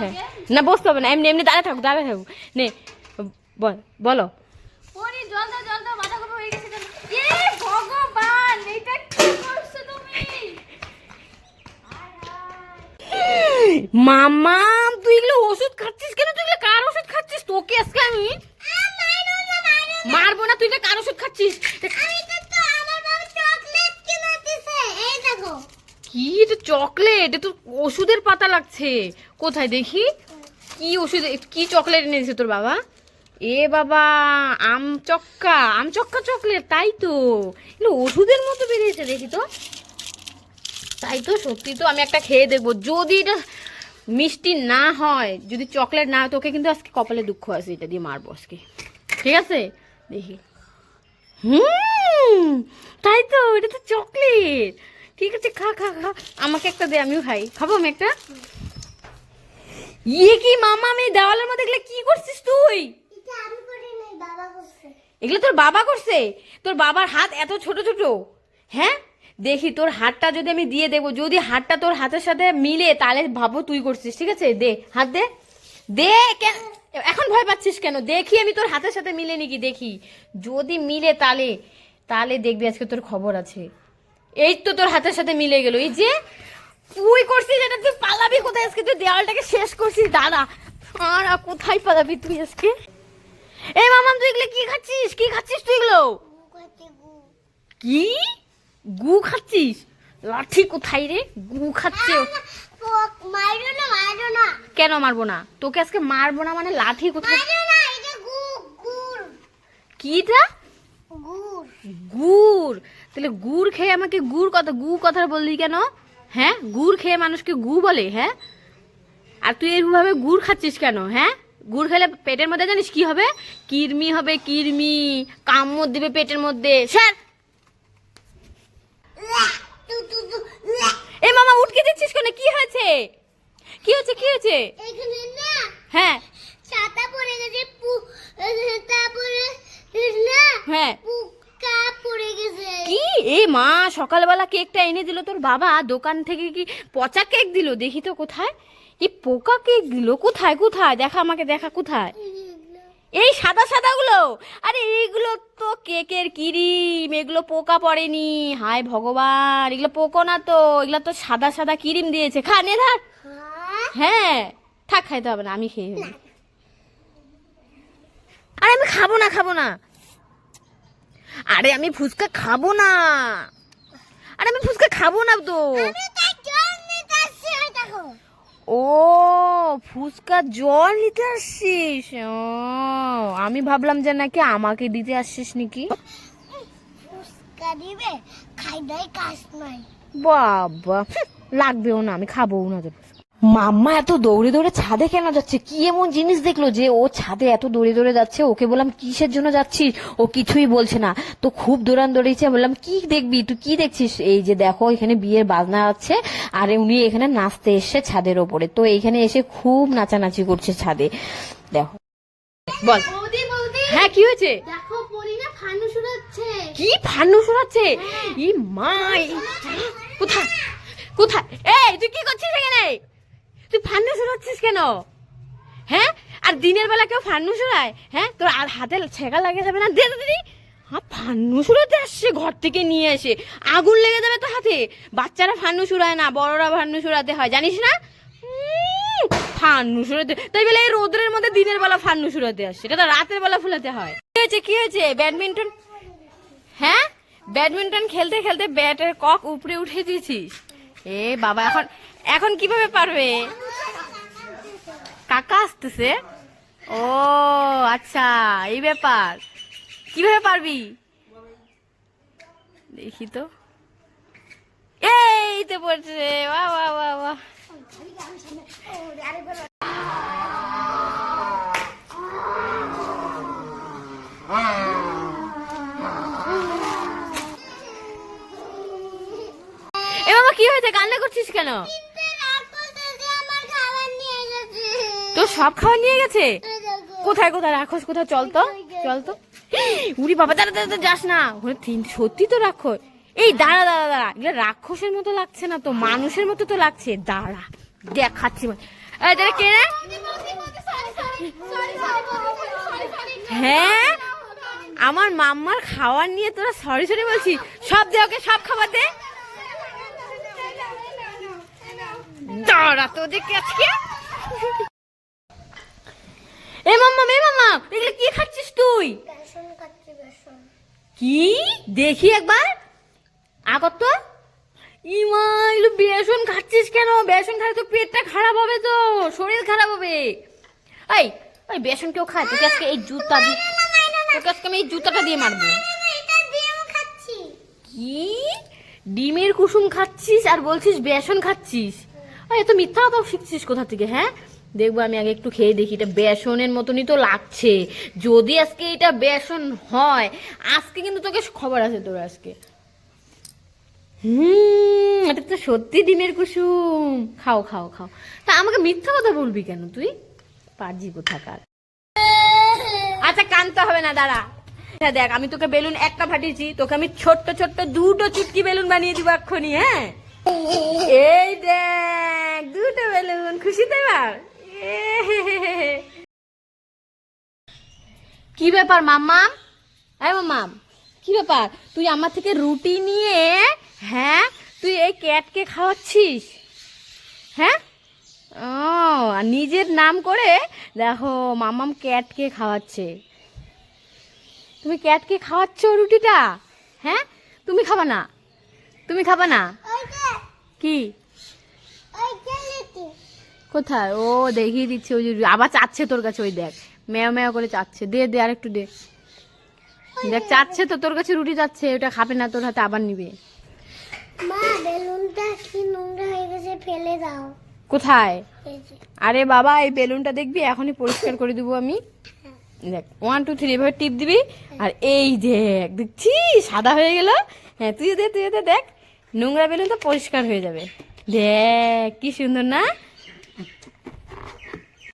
হ্যাঁ। না বসতে হবে না এমনি এমনি দাঁড়া থাকুক দাঁড়া থাকুক নে বল মামা তুই এগুলো ওষুধ খাচ্ছিস কেন? তুই এগুলো কার ওষুধ খাচ্ছিস? তোকে আজকে আমি মারবো না তুই কার ওষুধ খাচ্ছিস? কি এটা চকলেট এটা তো ওষুধের পাতা লাগছে। কোথায় দেখি? কি ওষুধ কি চকলেট এনেছে তোর বাবা? এ বাবা, আম চক্কা আম চক্কা চকলেট, তাই তো। এগুলো ওষুধের মতো বেরিয়েছে, দেখি তো। তাই তো, সত্যি তো, আমি একটা খেয়ে দেখব। যদি এটা মিষ্টি না হয়, যদি চকলেট না হয়, তোকে কিন্তু আজকে কপালে দুঃখ আছে, এটা দিয়ে মারবো আজকে। ঠিক আছে? দেখি। হুম, তাই তো, এটা তো চকলেট। ঠিক আছে খা খা খা। আমাকে একটা দে আমিও খাই। খাব আমি একটা? ইয়ে কি মামা আমি দেওয়ালের মধ্যে এগুলো কি করছিস তুই? এগুলো তোর বাবা করছে? তোর বাবার হাত এত ছোট ছোট? হ্যাঁ? দেখি তোর হাতটা যদি আমি দিয়ে দেবো যদি হাতটা তোর হাতের সাথে মিলে তাহলে ভাবো তুই করছিস ঠিক আছে? দে হাত দে। দে কেন? এখন ভয় পাচ্ছিস কেন? দেখি আমি তোর হাতের সাথে মিলে নাকি দেখি। যদি মিলে তাহলে তাহলে দেখবি আজকে তোর খবর আছে। এই তো তোর হাতের সাথে মিলে গেল। এই যে তুই করছিস এটা তুই পালাবি কোথায় আজকে? তুই দেওয়ালটাকে শেষ করছিস দাদা আর কোথায় পালাবি তুই আজকে? এই মামাম তুই এগুলো কি খাচ্ছিস? কি খাচ্ছিস তুই এগুলো? কি? গু খাচ্ছিস? লাঠি কোথায় রে? গু খাচ্ছে কেন মারবো না? তোকে আজকে মারবো না মানে লাঠি কোথায়? কিটা গুড়। তাহলে গুড় খেয়ে আমাকে গুড় কথা গু কথা বললি কেন? হ্যাঁ? গুড় খেয়ে মানুষকে গু বলে হ্যাঁ? আর তুই এইভাবে গুড় খাচ্ছিস কেন হ্যাঁ? গুড় খেলে পেটের মধ্যে জানিস কি হবে? কিরমি হবে কিরমি কামড় দিবে পেটের মধ্যে। স্যার এই মামা উঠকে দিচ্ছিস কেন? কি হয়েছে? কি হয়েছে? কি হয়েছে? হ্যাঁ। ছাতা পড়ে গেছে তারপরে না। হ্যাঁ। পোকা কি? এ মা সকালবেলা কেকটা এনে দিল তোর বাবা দোকান থেকে কি পচা কেক দিল? দেখি তো কোথায়। এই পোকা কেক দিল? কোথায় কোথায়? দেখা আমাকে দেখা কোথায়? এই সাদা সাদাগুলো। আরে এইগুলো তো কেকের কিরিম এগুলো পোকা পড়েনি। হায় ভগবান এগুলো পোকা না তো। এগুলো তো সাদা সাদা কিরিম দিয়েছে। খা নে ধর। হ্যাঁ। থাক খাইতে হবে না আমি খেয়ে আরে আমি খাব না খাব না। আরে আমি ফুচকা খাব না। আরে আমি ফুচকা খাব না তো। ও ফুচকা জল নিতে আসছিস? ও আমি ভাবলাম যে নাকি আমাকে দিতে আসছিস নাকি। বাবা লাগবেও না আমি খাবোও না তোর মাম্মা এত দৌড়ে দৌড়ে ছাদে কেন যাচ্ছে? কি এমন জিনিস দেখল যে ও ছাদে এত দৌড়ে দৌড়ে যাচ্ছে? ওকে বললাম কিসের জন্য যাচ্ছিস ও কিছুই বলছে না। তো খুব দৌড়ান দৌড়িয়েছে বললাম কি দেখবি? তুই কি দেখছিস? এই যে দেখো এখানে বিয়ের বাজনা আছে। আর উনি এখানে নাচতে এসছে ছাদের ওপরে। তো এখানে এসে খুব নাচানাচি করছে ছাদে। দেখো। বল। হ্যাঁ কি হয়েছে? উড়াচ্ছে কি? ফান্নু শোনাচ্ছে ই মা কোথায়? কোথায়? এই তুই কি করছিস এখানে? তুই ফান্নু শোনাচ্ছিস কেন? হ্যাঁ? আর দিনের বেলা কেউ ফান্নু শোনায় হ্যাঁ? তোর আর হাতে ছেঁকা লাগে যাবে না? দে দিদি। হ্যাঁ ফান্নু শুরোতে আসছে, ঘর থেকে নিয়ে এসে। আগুন লেগে যাবে তো হাতে। বাচ্চারা ফান্নু শুরায় না, বড়রা ফান্নু শুরাতে হয়, জানিস না? ফান্নু শুরাতে তাই বলে এই রোদ্রের মধ্যে দিনের বেলা ফান্নু শুরাতে আসছে, এটা তো রাতের বেলা ফুলাতে হয়। কি হয়েছে কি হয়েছে? ব্যাডমিন্টন হ্যাঁ? ব্যাডমিন্টন খেলতে খেলতে ব্যাটের কক উপরে উঠে দিয়েছিস। এ বাবা, এখন এখন কীভাবে পারবে? কাকা আসতেছে। ও আচ্ছা এই ব্যাপার। কীভাবে পারবি? দেখি তো। এই তো পড়ছে। বাহ বাহ বাহ এ বাবা কি হয়েছে? কান্না করছিস কেন? তোর সব খাবার নিয়ে গেছে? কোথায় কোথায়? রাক্ষস কোথায়? চল তো চল তো। উড়ি বাবা, দাঁড়া দাঁড়া যাস না। ওখানে সত্যি তো রাক্ষস? এই দাঁড়া দাঁড়া দাঁড়া। এগুলো রাক্ষসের মতো লাগছে না তো, মানুষের মতো তো লাগছে। দাঁড়া, দেখাচ্ছি তোরা কে রে? হ্যাঁ? আমার মাম্মার খাওয়ার নিয়ে তোরা সরি সরি বলছি সব দে ওকে, সব খাবার দে। দাঁড়া তোদেরকে আজকে? এগুলো কি খাচ্ছিস তুই? বেসন খাচ্ছি বেসন। কি? দেখি একবার। আগত? তো ইমা এগুলো বেসন খাচ্ছিস কেন? বেসন খাই তো পেটটা খারাপ হবে তো শরীর খারাপ হবে। এই ওই বেসন কেউ খায়? তোকে আজকে এই জুতা দিয়ে তোকে আজকে আমি এই জুতাটা দিয়ে মারবো। কি? ডিমের কুসুম খাচ্ছিস আর বলছিস বেসন খাচ্ছিস? আরে তো মিথ্যা কথা শিখছিস কোথা থেকে হ্যাঁ? দেখব, আমি আগে একটু খেয়ে দেখি। এটা বেসনের মতনই তো লাগছে। যদি আজকে এটা বেসন হয়, আজকে কিন্তু তোকে খবর আছে তোর আজকে। হুম, এটা তো সত্যি ডিমের কুসুম। খাও খাও খাও। তা আমাকে মিথ্যা কথা বলবি কেন তুই? পারজি কোথাকার। আচ্ছা কানতে হবে না, দাঁড়া। আচ্ছা দেখ, আমি তোকে বেলুন একটা ফাটিয়েছি তোকে আমি ছোট্ট ছোট্ট দুটো চুটকি বেলুন বানিয়ে দিব এক্ষুনি হ্যাঁ? এই দেখ, দুটো বেলুন। খুশি এ কি ব্যাপার মাম্মা এই মাম্মা কি ব্যাপার? তুই আমার থেকে রুটি নিয়ে হ্যাঁ তুই এই ক্যাটকে খাওয়াচ্ছিস? হ্যাঁ? ও আর নিজের নাম করে দেখো মামাম ক্যাটকে খাওয়াচ্ছে। তুমি ক্যাটকে খাওয়াচ্ছ রুটিটা? হ্যাঁ? তুমি খাবা না? তুমি খাবা না? কি? কোথায়? ও দেখিয়ে দিচ্ছে ওই যে আবার চাচ্ছে তোর কাছে ওই দেখ। মেয় মেয় করে চাচ্ছে। দে দে আরেকটু দে। দেখ চাচ্ছে তো তোর কাছে রুটি যাচ্ছে ওটা খাবে না তোর হাতে আবার নিবে। মা বেলুনটা কি নোংরা হয়ে গেছে ফেলে দাও। কোথায়? আরে বাবা এই বেলুনটা দেখবি এখনই পরিষ্কার করে দেবো আমি। দেখ ওয়ান টু থ্রি এভাবে টিপ দিবি আর এই দেখ দেখছি সাদা হয়ে গেল। হ্যাঁ তুই দে তুই দে দেখ। নোংরা বেলুন তো পরিষ্কার হয়ে যাবে। দেখ কি সুন্দর না?